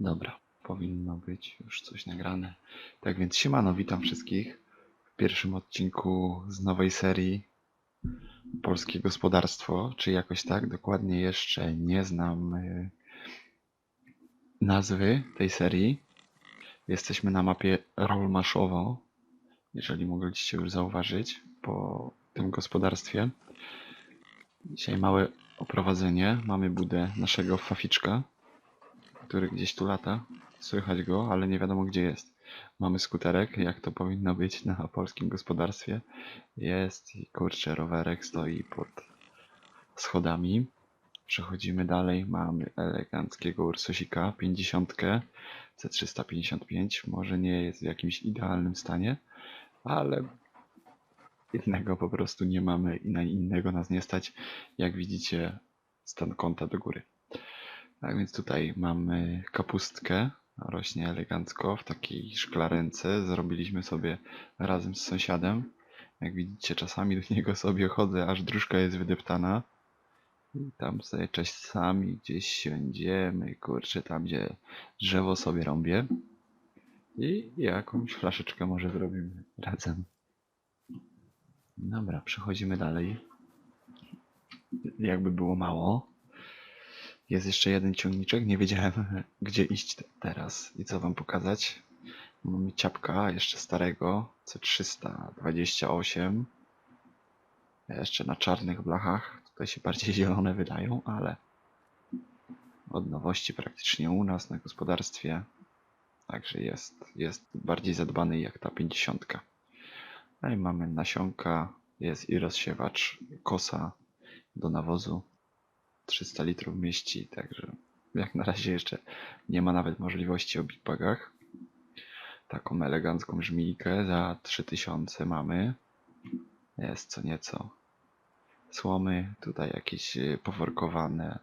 Dobra, powinno być już coś nagrane. Tak więc siemano, witam wszystkich w pierwszym odcinku z nowej serii Polskie Gospodarstwo, czy jakoś tak, dokładnie jeszcze nie znam y, nazwy tej serii. Jesteśmy na mapie Rolmaszowo, jeżeli mogliście już zauważyć po tym gospodarstwie. Dzisiaj małe oprowadzenie. Mamy budę naszego faficzka, który gdzieś tu lata. Słychać go, ale nie wiadomo gdzie jest. Mamy skuterek, jak to powinno być na polskim gospodarstwie. Jest i kurczę, rowerek stoi pod schodami. Przechodzimy dalej. Mamy eleganckiego Ursosika 50 C355. Może nie jest w jakimś idealnym stanie, ale innego po prostu nie mamy i na innego nas nie stać. Jak widzicie, stan kąta do góry. Tak więc tutaj mamy kapustkę. Rośnie elegancko w takiej szklarence. Zrobiliśmy sobie razem z sąsiadem. Jak widzicie, czasami do niego sobie chodzę, aż dróżka jest wydeptana. I tam sobie czasami gdzieś siądziemy, kurczę, tam gdzie drzewo sobie rąbię. I jakąś flaszeczkę może zrobimy razem. Dobra, przechodzimy dalej. Jakby było mało. Jest jeszcze jeden ciągniczek. Nie wiedziałem, gdzie iść te- teraz i co wam pokazać. Mamy ciapka jeszcze starego C328. Jeszcze na czarnych blachach. Tutaj się bardziej zielone wydają, ale od nowości praktycznie u nas na gospodarstwie. Także jest, jest bardziej zadbany jak ta 50. No i mamy nasionka, jest i rozsiewacz kosa do nawozu. 300 litrów mieści, także jak na razie jeszcze nie ma nawet możliwości o big bagach. Taką elegancką żmijkę za 3000 mamy. Jest co nieco. Słomy, tutaj jakieś y, poworkowane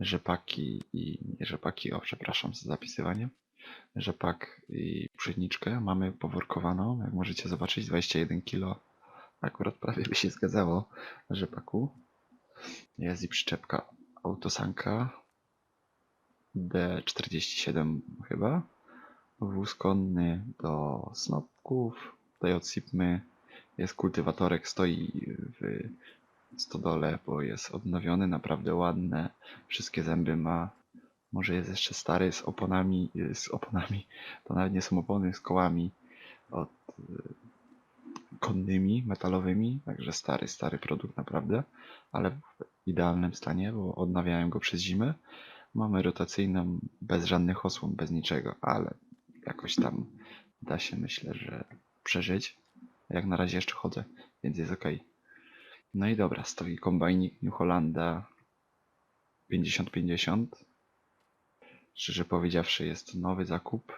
rzepaki i nie rzepaki, o przepraszam za zapisywanie. Rzepak i pszeniczkę mamy poworkowaną, jak możecie zobaczyć 21 kg. Akurat prawie by się zgadzało rzepaku. Jest i przyczepka autosanka D47 chyba. Wóz konny do snopków. Tutaj odsypmy. Jest kultywatorek, stoi w stodole, bo jest odnowiony, naprawdę ładne. Wszystkie zęby ma. Może jest jeszcze stary z oponami, z oponami. To nawet nie są opony, z kołami od konnymi, metalowymi. Także stary, stary produkt naprawdę, ale w idealnym stanie, bo odnawiałem go przez zimę. Mamy rotacyjną, bez żadnych osłon, bez niczego, ale jakoś tam da się myślę, że przeżyć. Jak na razie jeszcze chodzę, więc jest ok. No i dobra, stoi kombajnik New Hollanda 5050. Szczerze powiedziawszy, jest nowy zakup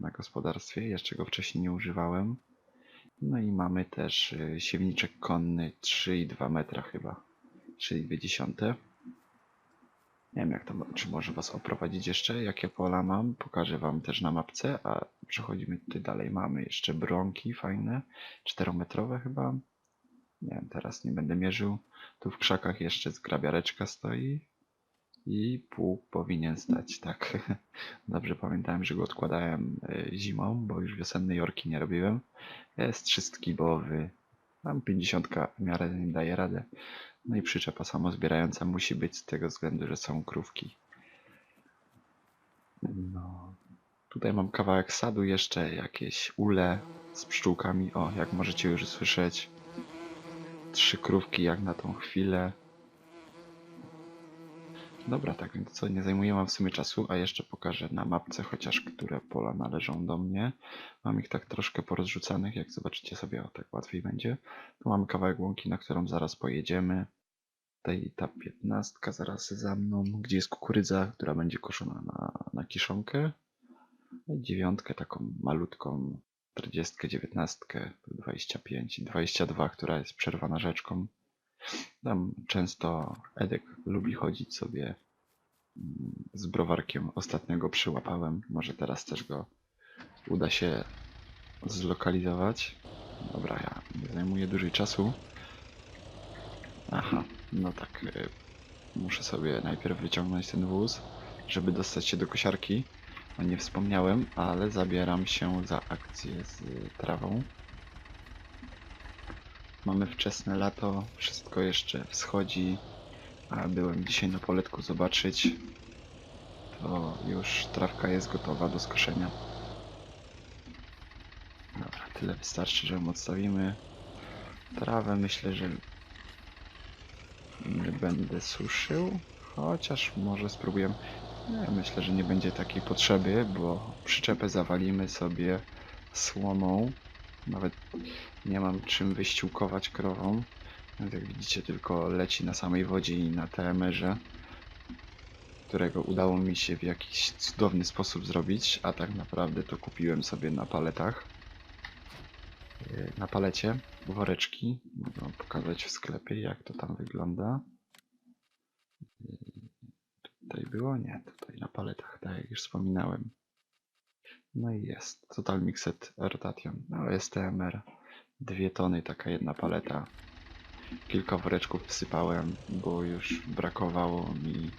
na gospodarstwie, jeszcze go wcześniej nie używałem. No i mamy też y, siewniczek konny 3,2 metra chyba, 3,2. Nie wiem jak to, czy może was oprowadzić jeszcze, jakie pola mam, pokażę wam też na mapce, a przechodzimy tutaj dalej, mamy jeszcze bronki fajne, 4-metrowe chyba. Nie wiem, teraz nie będę mierzył. Tu w krzakach jeszcze zgrabiareczka stoi i pług powinien stać, tak. Dobrze pamiętałem, że go odkładałem y, zimą, bo już wiosennej orki nie robiłem. Jest trzystkibowy. Mam 50 w miarę nim daje radę. No i przyczepa samozbierająca musi być z tego względu, że są krówki. No. Tutaj mam kawałek sadu jeszcze, jakieś ule z pszczółkami. O, jak możecie już słyszeć. Trzy krówki jak na tą chwilę. Dobra, tak więc co, nie zajmuje wam w sumie czasu, a jeszcze pokażę na mapce chociaż, które pola należą do mnie. Mam ich tak troszkę porozrzucanych, jak zobaczycie sobie, o tak łatwiej będzie. Tu mamy kawałek łąki, na którą zaraz pojedziemy. Tutaj ta piętnastka zaraz za mną, gdzie jest kukurydza, która będzie koszona na, na kiszonkę. No Dziewiątkę taką malutką, 40, 19, 25 i 22, która jest przerwana rzeczką. Tam często Edek lubi chodzić sobie mm, z browarkiem. Ostatnio go przyłapałem. Może teraz też go uda się zlokalizować. Dobra, ja nie zajmuję dłużej czasu. Aha, no tak. y, Muszę sobie najpierw wyciągnąć ten wóz, żeby dostać się do kosiarki. o nie wspomniałem, ale zabieram się za akcję z trawą. Mamy wczesne lato, wszystko jeszcze wschodzi, a byłem dzisiaj na poletku zobaczyć. To już trawka jest gotowa do skoszenia. Dobra, tyle wystarczy, że ją odstawimy. Trawę myślę, że nie będę suszył, chociaż może spróbuję. Myślę, że nie będzie takiej potrzeby, bo przyczepę zawalimy sobie słomą. Nawet nie mam czym wyściółkować krową. Więc jak widzicie, tylko leci na samej wodzie i na TMR-ze, którego udało mi się w jakiś cudowny sposób zrobić, a tak naprawdę to kupiłem sobie na paletach. Yy, Na palecie woreczki. Mogę wam pokazać w sklepie, jak to tam wygląda. Yy, Tutaj było? Nie, tutaj na paletach, tak jak już wspominałem. No i jest. Total Mixed Rotation. No jest TMR. Dwie tony, taka jedna paleta. Kilka woreczków wsypałem, bo już brakowało mi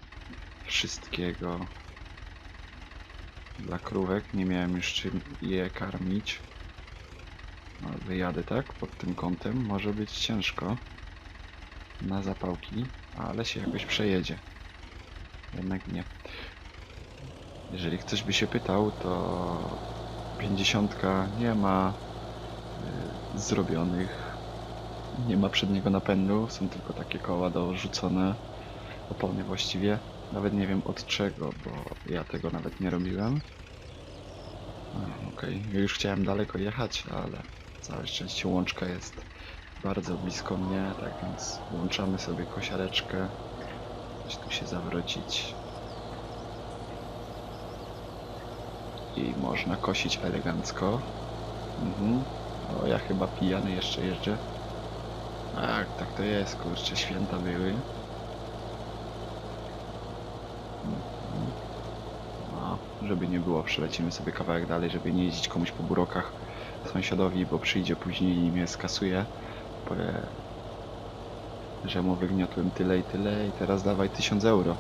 wszystkiego dla krówek. Nie miałem już czym je karmić. No, wyjadę tak pod tym kątem. Może być ciężko na zapałki, ale się jakoś przejedzie. Jednak nie. Jeżeli ktoś by się pytał, to 50 nie ma y, zrobionych, nie ma przedniego napędu, są tylko takie koła dorzucone, opony właściwie. Nawet nie wiem od czego, bo ja tego nawet nie robiłem. Okej, ja już chciałem daleko jechać, ale całe szczęście łączka jest bardzo blisko mnie, tak więc włączamy sobie kosiareczkę. Coś tu się zawrócić. I można kosić elegancko. Mhm. O, ja chyba pijany jeszcze jeżdżę. Tak, tak to jest, kurczę, święta były. Mhm. No, żeby nie było, przelecimy sobie kawałek dalej, żeby nie jeździć komuś po burokach sąsiadowi, bo przyjdzie później i mnie skasuje. Powie, że mu wygniotłem tyle i tyle i teraz dawaj 1000 euro.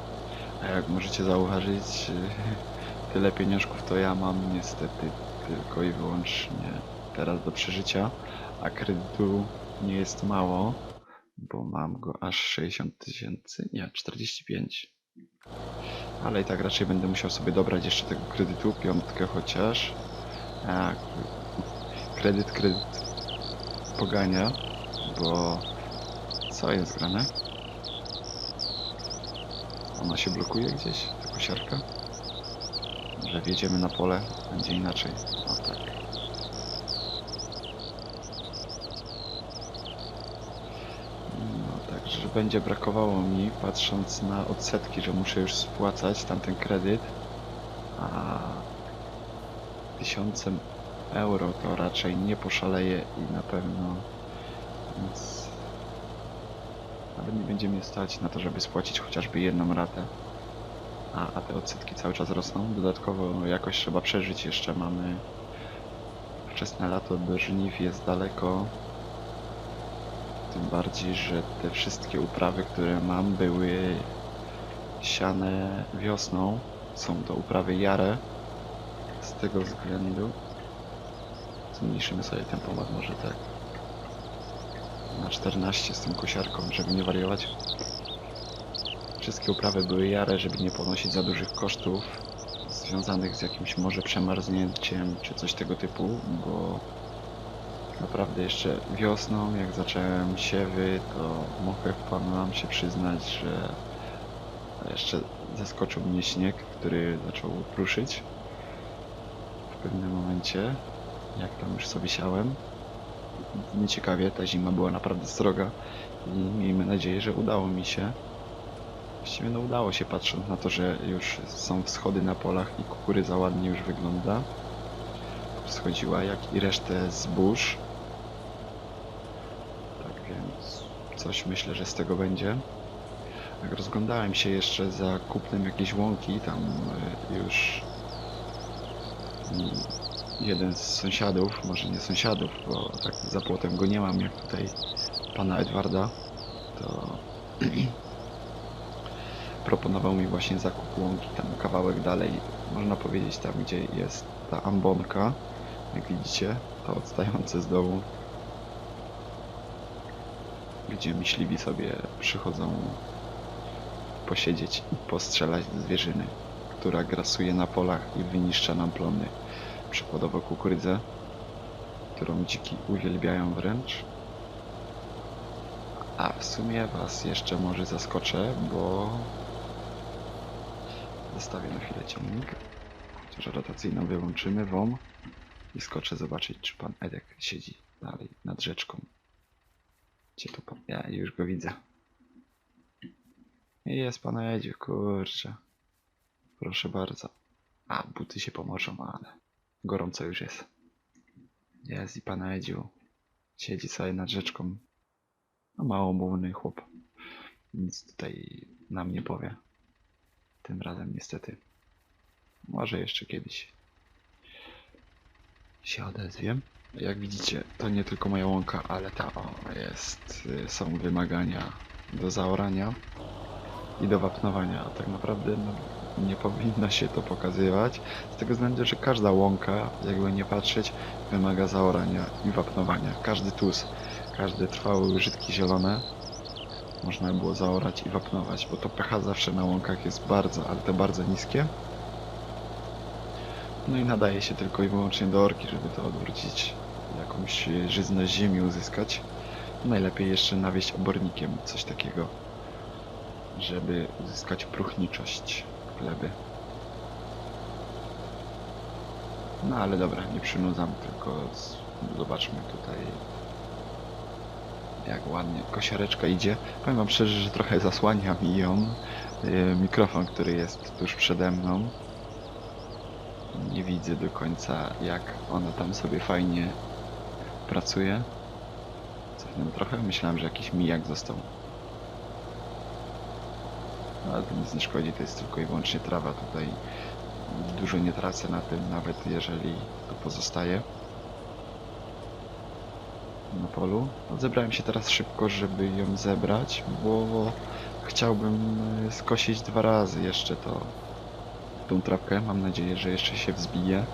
A jak możecie zauważyć, tyle pieniążków to ja mam niestety tylko i wyłącznie teraz do przeżycia, a kredytu nie jest mało, bo mam go aż 60 tysięcy, nie, 45. Ale i tak raczej będę musiał sobie dobrać jeszcze tego kredytu, piątkę chociaż. A, kredyt, kredyt pogania, bo co jest grane? Ona się blokuje gdzieś, ta kosiarka? Że wjedziemy na pole, będzie inaczej. O tak. No także, że będzie brakowało mi, patrząc na odsetki, że muszę już spłacać tamten kredyt, a tysiącem euro to raczej nie poszaleję i na pewno nic nawet nie będzie mnie stać na to, żeby spłacić chociażby jedną ratę. A, a te odsetki cały czas rosną. Dodatkowo jakoś trzeba przeżyć jeszcze. Mamy wczesne lato do żniw jest daleko. Tym bardziej, że te wszystkie uprawy, które mam, były siane wiosną. Są to uprawy jare. Z tego względu zmniejszymy sobie tempomat może tak na 14 z tą kosiarką, żeby nie wariować. Wszystkie uprawy były jare, żeby nie ponosić za dużych kosztów związanych z jakimś może przemarznięciem czy coś tego typu, bo naprawdę jeszcze wiosną, jak zacząłem siewy, to mogę panu nam się przyznać, że jeszcze zaskoczył mnie śnieg, który zaczął pruszyć w pewnym momencie, jak tam już sobie siałem nieciekawie, ta zima była naprawdę sroga i miejmy nadzieję, że udało mi się. Właściwie no udało się patrząc na to, że już są wschody na polach i kukurydza ładnie już wygląda. Wschodziła jak i resztę zbóż. Tak więc coś myślę, że z tego będzie. Jak rozglądałem się jeszcze za kupnem jakiejś łąki, tam y, już jeden z sąsiadów, może nie sąsiadów, bo tak za płotem go nie mam jak tutaj pana Edwarda, to proponował mi właśnie zakup łąki tam kawałek dalej, można powiedzieć tam gdzie jest ta ambonka, jak widzicie, to odstające z dołu, gdzie myśliwi sobie przychodzą posiedzieć i postrzelać zwierzyny, która grasuje na polach i wyniszcza nam plony, przykładowo kukurydzę, którą dziki uwielbiają wręcz. A w sumie was jeszcze może zaskoczę, bo zostawię na chwilę ciągnik, chociaż rotacyjną wyłączymy WOM i skoczę zobaczyć, czy pan Edek siedzi dalej nad rzeczką. Gdzie tu pan? Ja już go widzę. Jest pan Edziu, kurczę. Proszę bardzo. A, buty się pomoczą, ale gorąco już jest. Jest i pan Edziu. Siedzi sobie nad rzeczką. No małomówny chłop. Nic tutaj nam nie powie. Tym razem niestety. Może jeszcze kiedyś się odezwie. Jak widzicie, to nie tylko moja łąka, ale ta o, jest, y, są wymagania do zaorania i do wapnowania. Tak naprawdę no, nie powinno się to pokazywać, z tego względu, że każda łąka, jakby nie patrzeć, wymaga zaorania i wapnowania. Każdy tus, każde trwałe użytki zielone można było zaorać i wapnować, bo to pH zawsze na łąkach jest bardzo, ale to bardzo niskie. No i nadaje się tylko i wyłącznie do orki, żeby to odwrócić, jakąś żyzność ziemi uzyskać. Najlepiej jeszcze nawieść obornikiem, coś takiego, żeby uzyskać próchniczość gleby. No ale dobra, nie przynudzam, tylko zobaczmy tutaj jak ładnie kosiareczka idzie. Powiem wam szczerze, że trochę zasłania mi ją yy, mikrofon, który jest tuż przede mną. Nie widzę do końca jak ona tam sobie fajnie pracuje. Cofnę trochę, myślałem, że jakiś mijak został. No, ale to nic nie szkodzi, to jest tylko i wyłącznie trawa tutaj. Dużo nie tracę na tym, nawet jeżeli tu pozostaje na polu. Zebrałem się teraz szybko, żeby ją zebrać, bo chciałbym y, skosić dwa razy jeszcze to tą trawkę. Mam nadzieję, że jeszcze się wzbije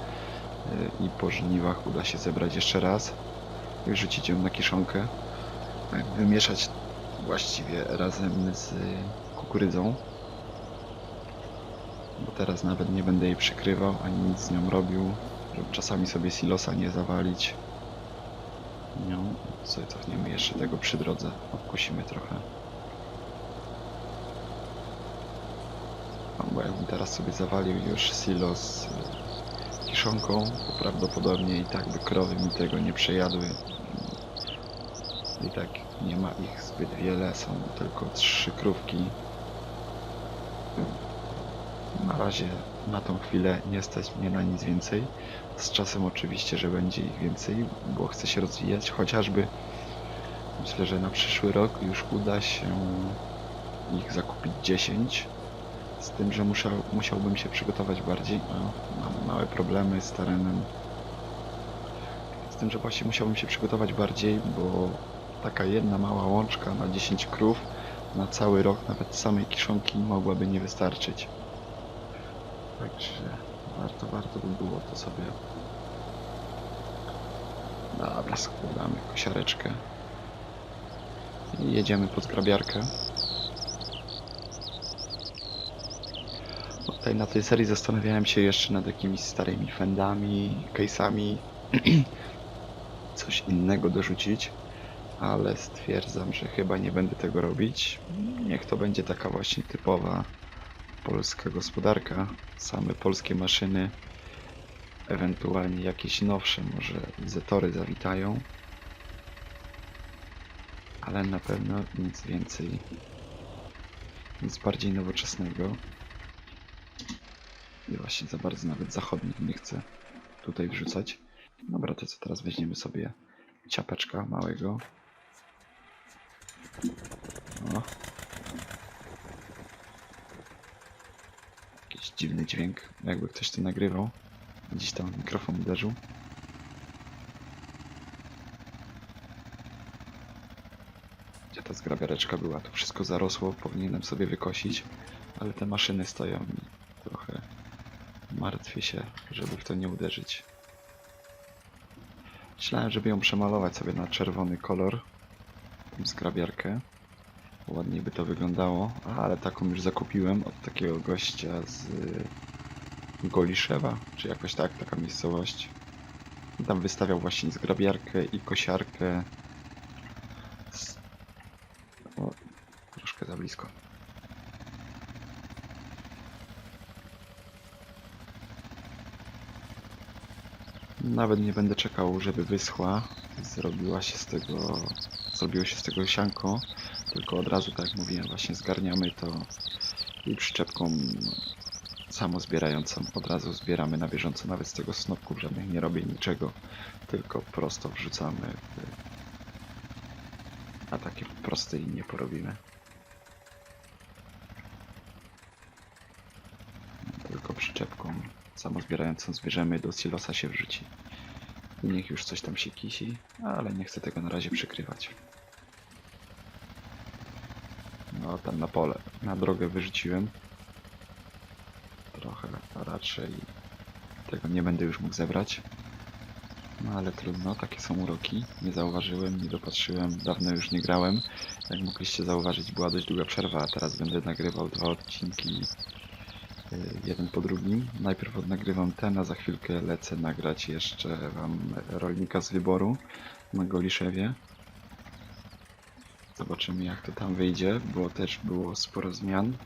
y, i po żniwach uda się zebrać jeszcze raz i wrzucić ją na kiszonkę. Tak, Wymieszać właściwie razem z kukurydzą. Bo teraz nawet nie będę jej przykrywał ani nic z nią robił, żeby czasami sobie silosa nie zawalić. No, sobie cofniemy jeszcze tego przy drodze. Obkusimy trochę. Bo jakbym teraz sobie zawalił już silo z kiszonką, to prawdopodobnie i tak by krowy mi tego nie przejadły. I tak nie ma ich zbyt wiele, są tylko trzy krówki. Na razie na tą chwilę nie stać mnie na nic więcej. Z czasem oczywiście, że będzie ich więcej, bo chcę się rozwijać, chociażby myślę, że na przyszły rok już uda się ich zakupić 10. Z tym, że musiał, musiałbym się przygotować bardziej. Mamy małe problemy z terenem. Z tym, że właśnie musiałbym się przygotować bardziej, bo taka jedna mała łączka na 10 krów na cały rok, nawet samej kiszonki mogłaby nie wystarczyć. Także warto, warto by było to sobie. Dobra, składamy kosiareczkę. I jedziemy pod grabiarkę. Tutaj na tej serii zastanawiałem się jeszcze nad jakimiś starymi fendami, case'ami, coś innego dorzucić, ale stwierdzam, że chyba nie będę tego robić. Niech to będzie taka właśnie typowa polska gospodarka, same polskie maszyny, ewentualnie jakieś nowsze, może zetory zawitają, ale na pewno nic więcej, nic bardziej nowoczesnego. I właśnie za bardzo nawet zachodnich nie chcę tutaj wrzucać. Dobra, to co teraz weźmiemy sobie ciapeczka małego. O. Dziwny dźwięk, jakby ktoś to nagrywał. Gdzieś tam mikrofon uderzył. Gdzie ta zgrabiareczka była? Tu wszystko zarosło, powinienem sobie wykosić. ale te maszyny stoją i trochę martwię się, żeby w to nie uderzyć. Myślałem, żeby ją przemalować sobie na czerwony kolor, tą zgrabiarkę. Ładniej by to wyglądało, ale taką już zakupiłem od takiego gościa z y, Goliszewa, czy jakoś tak, taka miejscowość. Tam wystawiał właśnie zgrabiarkę i kosiarkę. O, troszkę za blisko. Nawet nie będę czekał, żeby wyschła. Zrobiła się z tego, zrobiło się z tego sianko. Tylko od razu, tak jak mówiłem, właśnie zgarniamy to i przyczepką samozbierającą od razu zbieramy na bieżąco. Nawet z tego snopków żadnych nie robię niczego, tylko prosto wrzucamy. A takie proste i nie porobimy. Tylko przyczepką samozbierającą zbierzemy, do silosa się wrzuci. I niech już coś tam się kisi, ale nie chcę tego na razie przykrywać. Tam na pole, na drogę wyrzuciłem. Trochę raczej tego nie będę już mógł zebrać. No ale trudno, takie są uroki. Nie zauważyłem, nie dopatrzyłem, dawno już nie grałem. Jak mogliście zauważyć, była dość długa przerwa, a teraz będę nagrywał dwa odcinki y, jeden po drugim. Najpierw odnagrywam ten, a za chwilkę lecę nagrać jeszcze wam rolnika z wyboru na Goliszewie. Zobaczymy jak to tam wyjdzie, bo też było sporo zmian.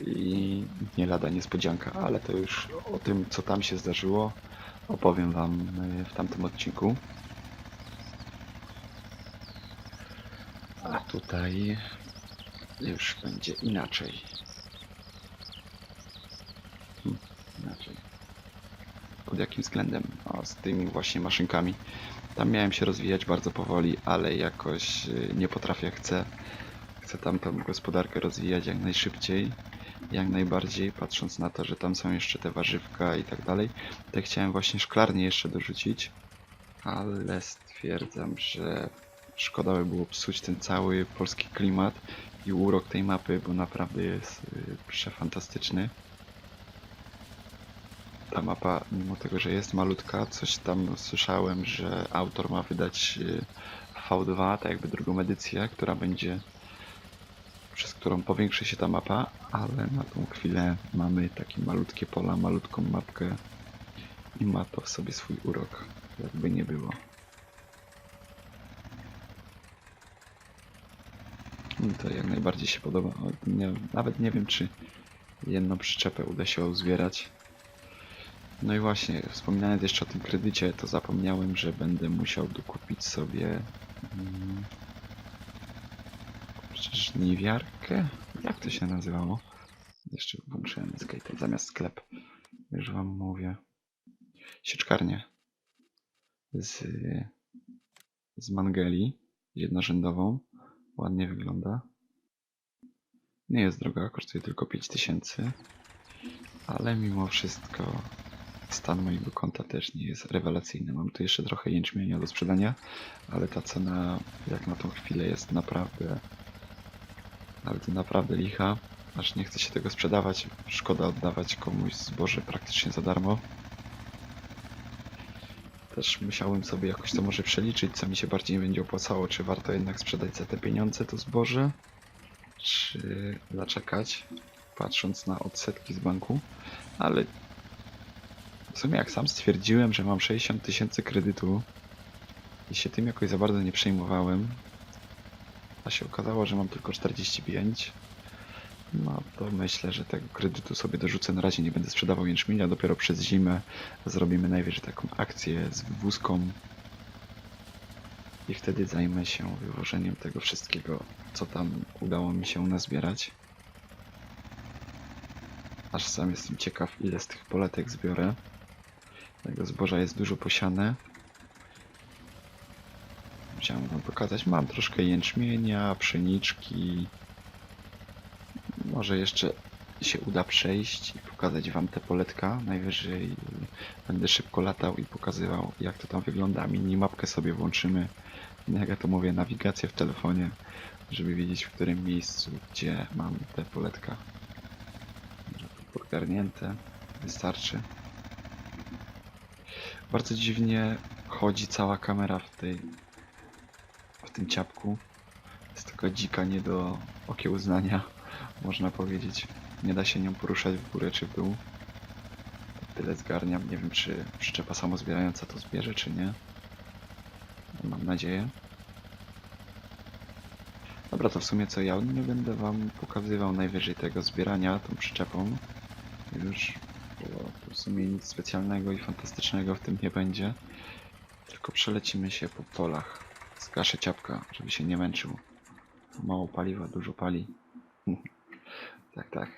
I nie lada niespodzianka, ale to już o tym co tam się zdarzyło opowiem wam y, w tamtym odcinku. A tutaj już będzie inaczej. Hmm, inaczej. Pod jakim względem? O, z tymi właśnie maszynkami. Tam miałem się rozwijać bardzo powoli, ale jakoś y, nie potrafię, chcę. Chcę tam tą gospodarkę rozwijać jak najszybciej, jak najbardziej, patrząc na to, że tam są jeszcze te warzywka i tak dalej. To chciałem właśnie szklarnię jeszcze dorzucić, ale stwierdzam, że szkoda by było psuć ten cały polski klimat i urok tej mapy, bo naprawdę jest y, przefantastyczny. Ta mapa, mimo tego, że jest malutka, coś tam słyszałem, że autor ma wydać y, V2, tak jakby drugą edycję, która będzie przez którą powiększy się ta mapa, ale na tą chwilę mamy takie malutkie pola, malutką mapkę i ma to w sobie swój urok, jakby nie było. Mi to jak najbardziej się podoba. Nawet nie wiem, czy jedną przyczepę uda się uzbierać. No i właśnie, wspominając jeszcze o tym kredycie, to zapomniałem, że będę musiał dokupić sobie mm, żniwiarkę? Jak to się nazywało? Jeszcze włączyłem Escape zamiast sklep. Już wam mówię. Sieczkarnię. Z, z Mangeli. Jednorzędową. Ładnie wygląda. Nie jest droga, kosztuje tylko 5000. Ale mimo wszystko stan mojego konta też nie jest rewelacyjny. Mam tu jeszcze trochę jęczmienia do sprzedania, ale ta cena jak na tą chwilę jest naprawdę to naprawdę licha, aż nie chce się tego sprzedawać. Szkoda oddawać komuś zboże praktycznie za darmo. Też musiałem sobie jakoś to może przeliczyć, co mi się bardziej będzie opłacało. Czy warto jednak sprzedać za te pieniądze to zboże, czy zaczekać, patrząc na odsetki z banku. Ale w sumie jak sam stwierdziłem, że mam 60 tysięcy kredytu i się tym jakoś za bardzo nie przejmowałem, a się okazało, że mam tylko 45. No to myślę, że tego kredytu sobie dorzucę. Na razie nie będę sprzedawał jęczmienia, dopiero przez zimę zrobimy najwyżej taką akcję z wywózką. I wtedy zajmę się wywożeniem tego wszystkiego, co tam udało mi się nazbierać. Aż sam jestem ciekaw, ile z tych poletek zbiorę. Tego zboża jest dużo posiane chciałem wam pokazać. Mam troszkę jęczmienia, pszeniczki. Może jeszcze się uda przejść i pokazać wam te poletka. Najwyżej będę szybko latał i pokazywał jak to tam wygląda. Minimapkę sobie włączymy. Jak ja to mówię, nawigację w telefonie, żeby wiedzieć w którym miejscu, gdzie mam te poletka. Podgarnięte, wystarczy. Bardzo dziwnie chodzi cała kamera w tej w tym ciapku. Jest taka dzika nie do okiełznania, można powiedzieć. Nie da się nią poruszać w górę czy w dół. Tyle zgarniam. Nie wiem, czy przyczepa samozbierająca to zbierze, czy nie. Mam nadzieję. Dobra, to w sumie co ja nie będę wam pokazywał najwyżej tego zbierania tą przyczepą. Już, w sumie nic specjalnego i fantastycznego w tym nie będzie. Tylko przelecimy się po polach. Zgaszę ciapka, żeby się nie męczył. Mało paliwa, dużo pali. tak, tak.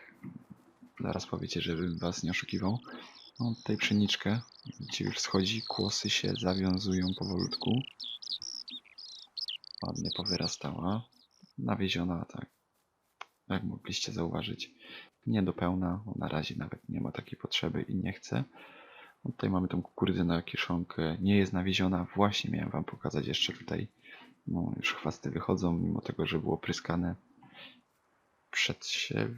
Zaraz powiecie, żebym was nie oszukiwał. Mam tutaj pszeniczkę. Widzicie, już schodzi. Kłosy się zawiązują powolutku. Ładnie powyrastała. Nawieziona, tak. Jak mogliście zauważyć. Nie do pełna. Na razie nawet nie ma takiej potrzeby i nie chce. No Tutaj mamy tą kukurydzę na kiszonkę. Nie jest nawieziona. Właśnie miałem wam pokazać jeszcze tutaj. No, już chwasty wychodzą, mimo tego, że było pryskane przed siew,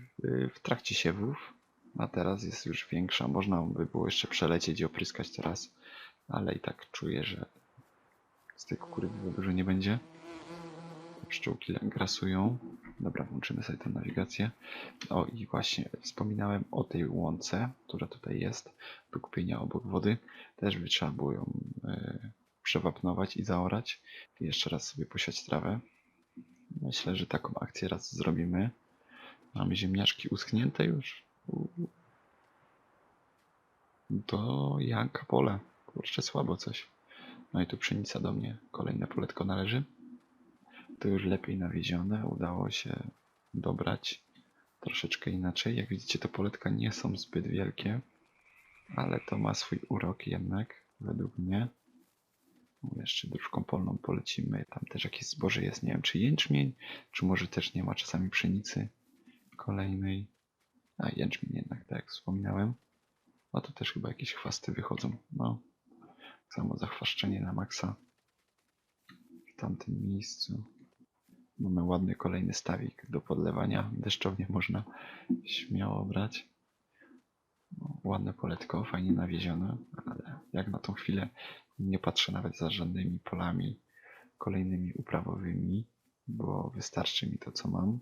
w trakcie siewów. A teraz jest już większa. Można by było jeszcze przelecieć i opryskać teraz. Ale i tak czuję, że z tej kukurydzy za dużo nie będzie. Pszczółki grasują. Dobra, włączymy sobie tę nawigację. O i właśnie wspominałem o tej łące, która tutaj jest do kupienia obok wody. Też by trzeba było ją e, przewapnować i zaorać. I jeszcze raz sobie posiać trawę. Myślę, że taką akcję raz zrobimy. Mamy ziemniaczki uschnięte już. To Janka pole. Kurczę, słabo coś. No i tu pszenica do mnie. Kolejne poletko należy. To już lepiej nawiezione. Udało się dobrać troszeczkę inaczej. Jak widzicie, te poletka nie są zbyt wielkie, ale to ma swój urok jednak, według mnie. No, Jeszcze dróżką polną polecimy. Tam też jakieś zboże jest. Nie wiem, czy jęczmień, czy może też nie ma czasami pszenicy kolejnej. A jęczmień jednak, tak jak wspominałem. A tu też chyba jakieś chwasty wychodzą. No, samo zachwaszczenie na maksa w tamtym miejscu. Mamy ładny kolejny stawik do podlewania. Deszczownie można śmiało brać. No, ładne poletko, fajnie nawiezione, ale jak na tą chwilę nie patrzę nawet za żadnymi polami kolejnymi uprawowymi, bo wystarczy mi to, co mam.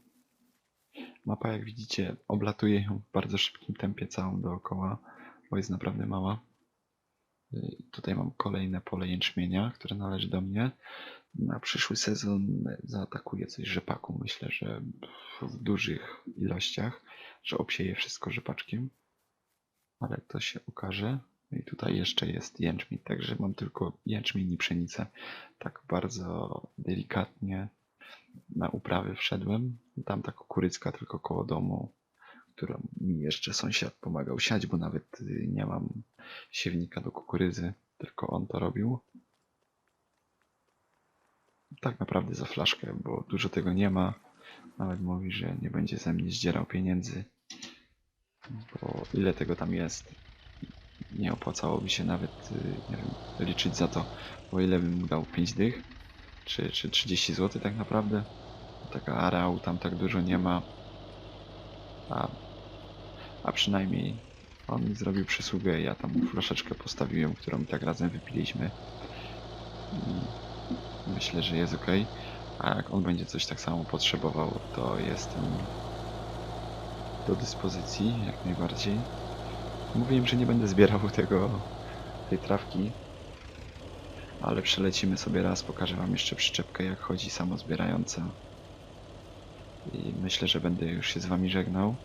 Mapa, jak widzicie, oblatuje ją w bardzo szybkim tempie całą dookoła, bo jest naprawdę mała. Tutaj mam kolejne pole jęczmienia, które należy do mnie. Na przyszły sezon zaatakuję coś rzepaku. Myślę, że w dużych ilościach, że obsieję wszystko rzepaczkiem. Ale to się okaże. I tutaj jeszcze jest jęczmień, także mam tylko jęczmień i pszenicę. Tak bardzo delikatnie na uprawy wszedłem. Tam ta kukurycka tylko koło domu, którą mi jeszcze sąsiad pomagał siać, bo nawet y, nie mam siewnika do kukurydzy, tylko on to robił. Tak naprawdę za flaszkę, bo dużo tego nie ma. Nawet mówi, że nie będzie ze mnie zdzierał pieniędzy, bo ile tego tam jest. Nie opłacałoby się nawet y, wiem, liczyć za to, bo ile bym mu dał 5 dych, czy, czy 30 zł tak naprawdę. Taka areału tam tak dużo nie ma. A, a przynajmniej on mi zrobił przysługę, ja tam flaszeczkę postawiłem, którą tak razem wypiliśmy. I myślę, że jest ok. A jak on będzie coś tak samo potrzebował, to jestem do dyspozycji jak najbardziej. Mówiłem, że nie będę zbierał tego, tej trawki, ale przelecimy sobie raz, pokażę wam jeszcze przyczepkę jak chodzi samozbierająca. I myślę, że będę już się z wami żegnał,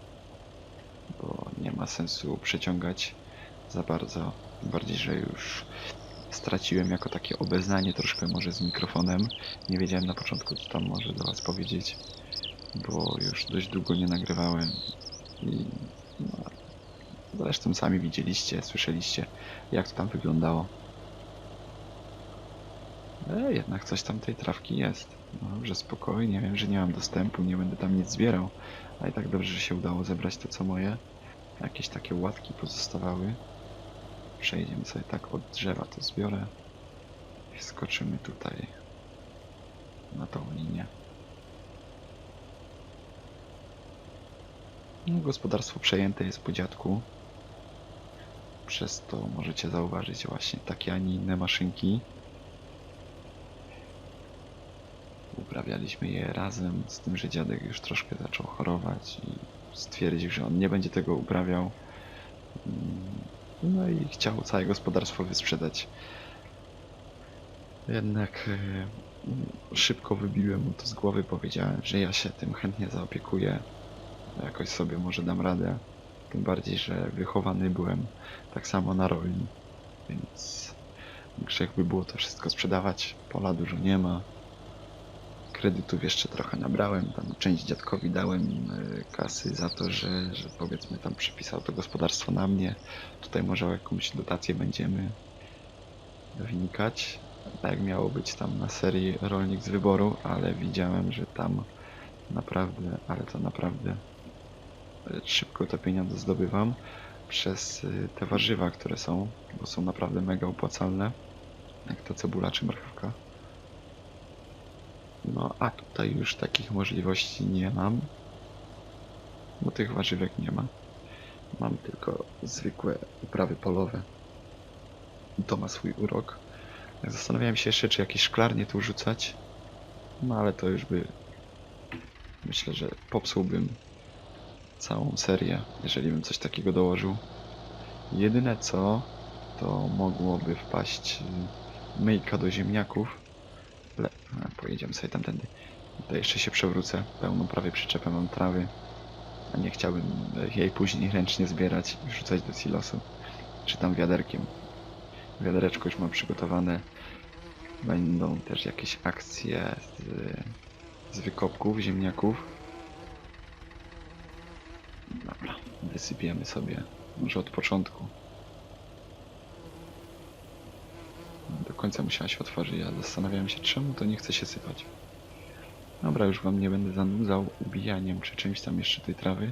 nie ma sensu przeciągać za bardzo. Bardziej, że już straciłem jako takie obeznanie troszkę może z mikrofonem. Nie wiedziałem na początku, co tam może do was powiedzieć, bo już dość długo nie nagrywałem i no, zresztą sami widzieliście, słyszeliście, jak to tam wyglądało. E, jednak coś tam tej trawki jest. No Dobrze, spokojnie, wiem, że nie mam dostępu, nie będę tam nic zbierał, ale i tak dobrze, że się udało zebrać to, co moje. Jakieś takie łatki pozostawały. Przejdziemy sobie tak od drzewa, to zbiorę. I skoczymy tutaj na tą linię. No, gospodarstwo przejęte jest po dziadku. Przez to możecie zauważyć właśnie takie, a nie inne maszynki. Uprawialiśmy je razem, z tym, że dziadek już troszkę zaczął chorować i stwierdził, że on nie będzie tego uprawiał. Mm, No i chciał całe gospodarstwo wysprzedać. Jednak e, szybko wybiłem mu to z głowy, powiedziałem, że ja się tym chętnie zaopiekuję. Jakoś sobie może dam radę. Tym bardziej, że wychowany byłem tak samo na roli. Więc grzech by było to wszystko sprzedawać. Pola dużo nie ma. Kredytów jeszcze trochę nabrałem. Tam część dziadkowi dałem e, kasy za to, że, że powiedzmy tam przypisał to gospodarstwo na mnie. Tutaj może o jakąś dotację będziemy wynikać. Tak miało być tam na serii Rolnik z wyboru, ale widziałem, że tam naprawdę, ale to naprawdę e, szybko te pieniądze zdobywam przez y, te warzywa, które są, bo są naprawdę mega opłacalne, jak ta cebula czy marchewka. No a tutaj już takich możliwości nie mam, bo tych warzywek nie ma. Mam tylko zwykłe uprawy polowe. I to ma swój urok. Zastanawiałem się jeszcze, czy jakieś szklarnie tu rzucać. No ale to już by... Myślę, że popsułbym całą serię, jeżeli bym coś takiego dołożył. Jedyne co, to mogłoby wpaść myjka do ziemniaków. Ale a, pojedziemy sobie tamtędy. To jeszcze się przewrócę. Pełną prawie przyczepę mam trawy. A nie chciałbym jej później ręcznie zbierać i wrzucać do silosu. Czy tam wiaderkiem. Wiadereczko już mam przygotowane. Będą też jakieś akcje z, z wykopków ziemniaków. Dobra, wysypiemy sobie może od początku. Końca musiała się otworzyć, ja zastanawiałem się czemu to nie chce się sypać. Dobra, już wam nie będę zanudzał ubijaniem czy czymś tam jeszcze tej trawy.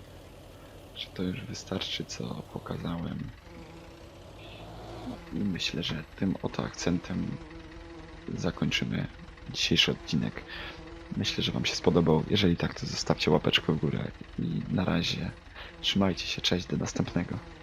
Czy to już wystarczy co pokazałem. I myślę, że tym oto akcentem zakończymy dzisiejszy odcinek. Myślę, że Wam się spodobał. Jeżeli tak, to zostawcie łapeczkę w górę i na razie trzymajcie się. Cześć, do następnego.